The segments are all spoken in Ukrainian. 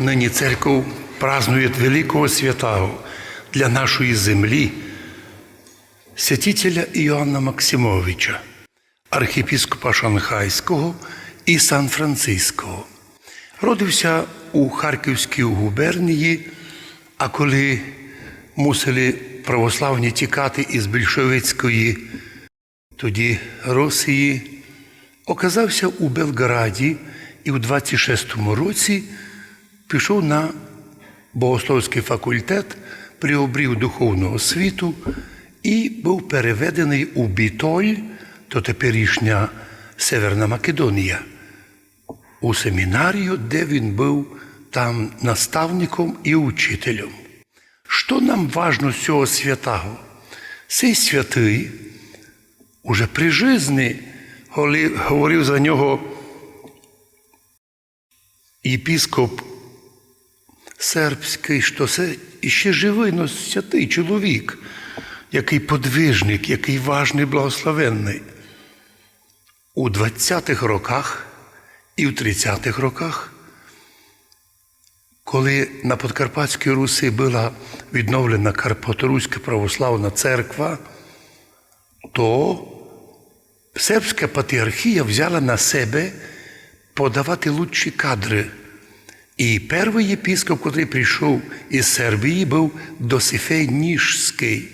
Нині церков празднує великого святого для нашої землі, святителя Іоанна Максимовича, архіпіскопа Шанхайського і Сан-Франциського. Родився у Харківській губернії, а коли мусили православні тікати із більшовицької тоді Росії, оказався у Белграді і у 26-му році пішов на богословський факультет, приобрів духовну освіту і був переведений у Бітоль, то теперішня Северна Македонія, у семінарію, де він був там наставником і учителем. Що нам важно з цього святого? Цей святий уже при житті говорив за нього єпіскоп сербський, що це іще живий, но святий чоловік, який подвижник, який важний, благословенний. У 20-х роках і в 30-х роках, коли на Подкарпатській Русі була відновлена Карпаторуська православна церква, то сербська патріархія взяла на себе подавати лучші кадри. І перший єпіскоп, який прийшов із Сербії, був Досифей Ніжський,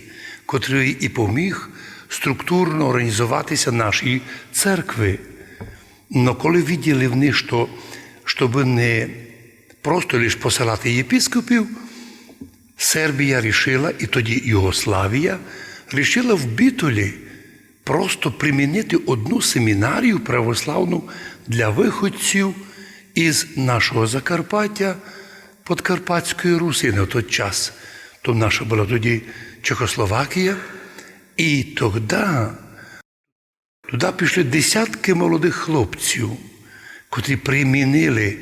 котрий і поміг структурно організуватися нашій церкви. Но коли виділи вони, що щоб не просто лише посилати єпіскопів, Сербія рішила, і тоді Югославія, рішила в Бітолі просто примінити одну семінарію православну для виходців із нашого Закарпаття, Подкарпатської Руси на той час. То наша була тоді Чехословакія. І тоді туди пішли десятки молодих хлопців, котрі примінили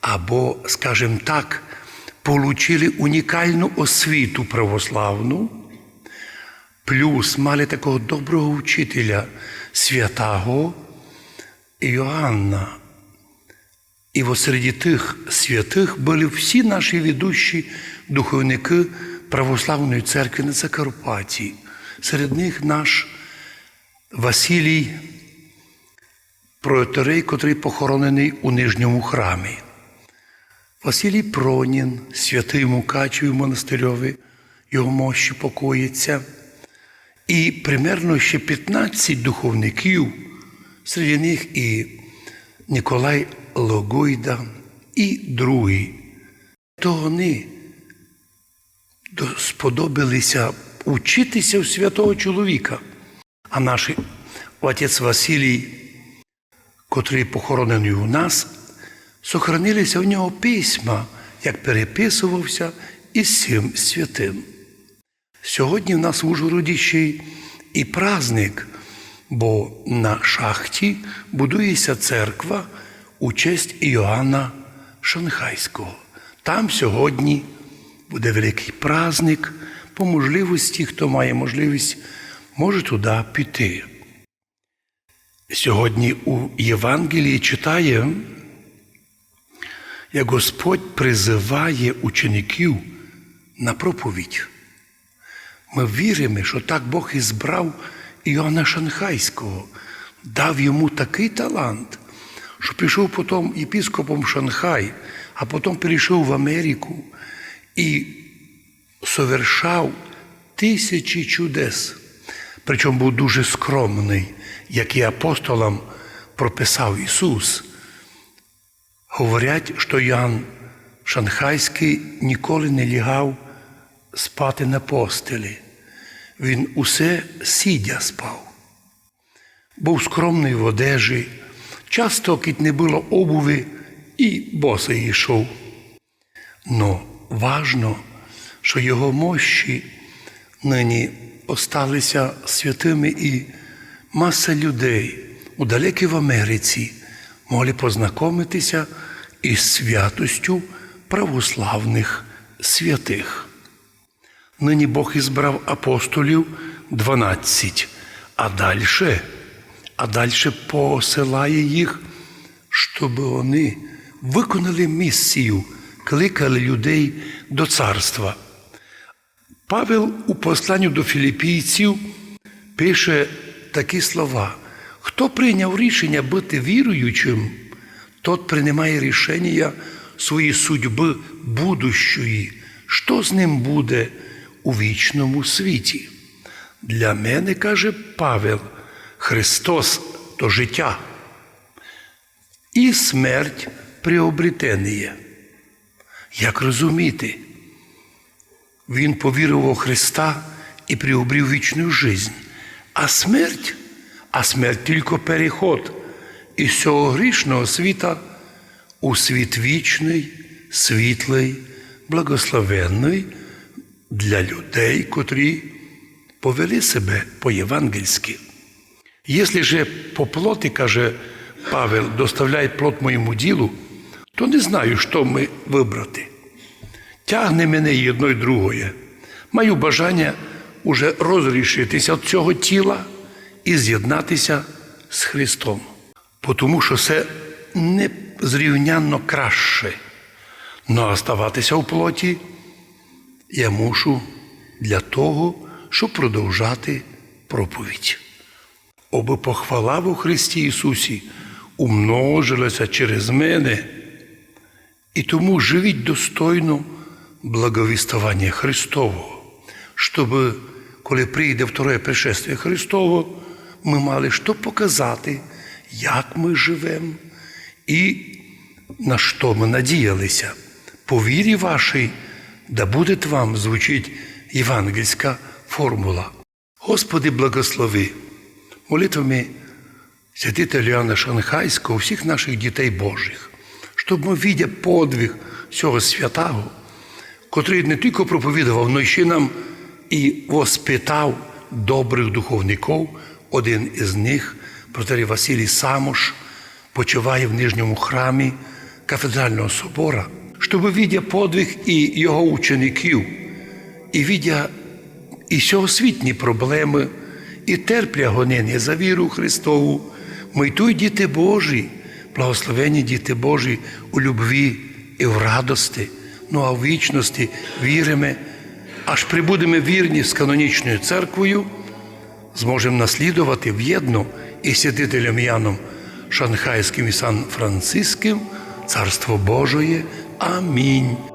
або, скажімо так, получили унікальну освіту православну, плюс мали такого доброго вчителя святого Іоанна. І серед тих святих були всі наші ведущі духовники Православної церкви на Закарпатті. Серед них наш Василій Протерей, котрий похоронений у Нижньому храмі. Василій Пронін, святий Мукачеві монастирьові, його мощі покоїться. І примерно ще 15 духовників, серед них і Ніколай Логойда, і другий. То вони сподобалися учитися у святого чоловіка. А наш отець Василій, котрий похоронений у нас, сохранилися в нього письма, як переписувався із цим святим. Сьогодні в нас в Ужгороді ще і праздник, бо на шахті будується церква у честь Іоанна Шанхайського. Там сьогодні буде великий праздник. По можливості, хто має можливість, може туди піти. Сьогодні у Євангелії читає, як Господь призиває учеників на проповідь. Ми віримо, що так Бог і збрав Іоанна Шанхайського, дав йому такий талант, що пішов потім єпіскопом в Шанхай, а потім перейшов в Америку і совершав тисячі чудес. Причому був дуже скромний, як і апостолам прописав Ісус. Говорять, що Ян Шанхайський ніколи не лягав спати на постелі. Він усе сидя спав. Був скромний в одежі, часто кить не було обуви і босий йшов. Но важно, що його мощі нині осталися святими і маса людей у далекій в Америці могли познайомитися із святостю православних святих. Нині Бог ізбрав апостолів 12, а далі, а далі посилає їх, щоб вони виконали місію кликали людей до царства. Павел у посланню до філіппійців пише такі слова: хто прийняв рішення бути віруючим, тот приймає рішення своєї судьби будущої, що з ним буде у вічному світі. Для мене, каже Павел, Христос то життя і смерть приобретеніє. Як розуміти? Він повірив у Христа і приобрів вічну жизнь. А смерть, а смерть тільки переход із цього грішного світа у світ вічний, світлий, благословенний для людей, котрі повели себе по-євангельськи. Якщо же по плоті, каже Павел, доставляє плод моєму ділу, то не знаю, що ми вибрати. Тягне мене і одно й другое. Маю бажання уже розрішитися від цього тіла і з'єднатися з Христом. Тому що це не зрівнянно краще. Но оставатися в плоті я мушу для того, щоб продовжати проповідь. Оби похвала у Христі Ісусі умножилася через мене, і тому живіть достойно благовіставання Христового, щоб, коли прийде второе пришествие Христово, ми мали що показати, як ми живемо і на що ми надіялися. По вірі вашій, да буде вам звучить євангельська формула. Господи, благослови молитвами святителя Іоанна Шанхайського, всіх наших дітей Божих, щоб ми, видя подвиг цього святого, котрий не тільки проповідував, але ще нам і воспитав добрих духовників. Один із них, протерій Василій Самош, почуває в нижньому храмі кафедрального собора, щоб видя подвиг і його учеників, і видя і всеосвітні проблеми, і терпля гонення за віру Христову. Ми й той діти Божі, благословені діти Божі у любві і в радості, ну а в вічності віримо, аж прибудемо вірні з канонічною церквою, зможемо наслідувати в'єдно і святителем Яном Шанхайським і Сан Франциским Царство Божоє. Амінь.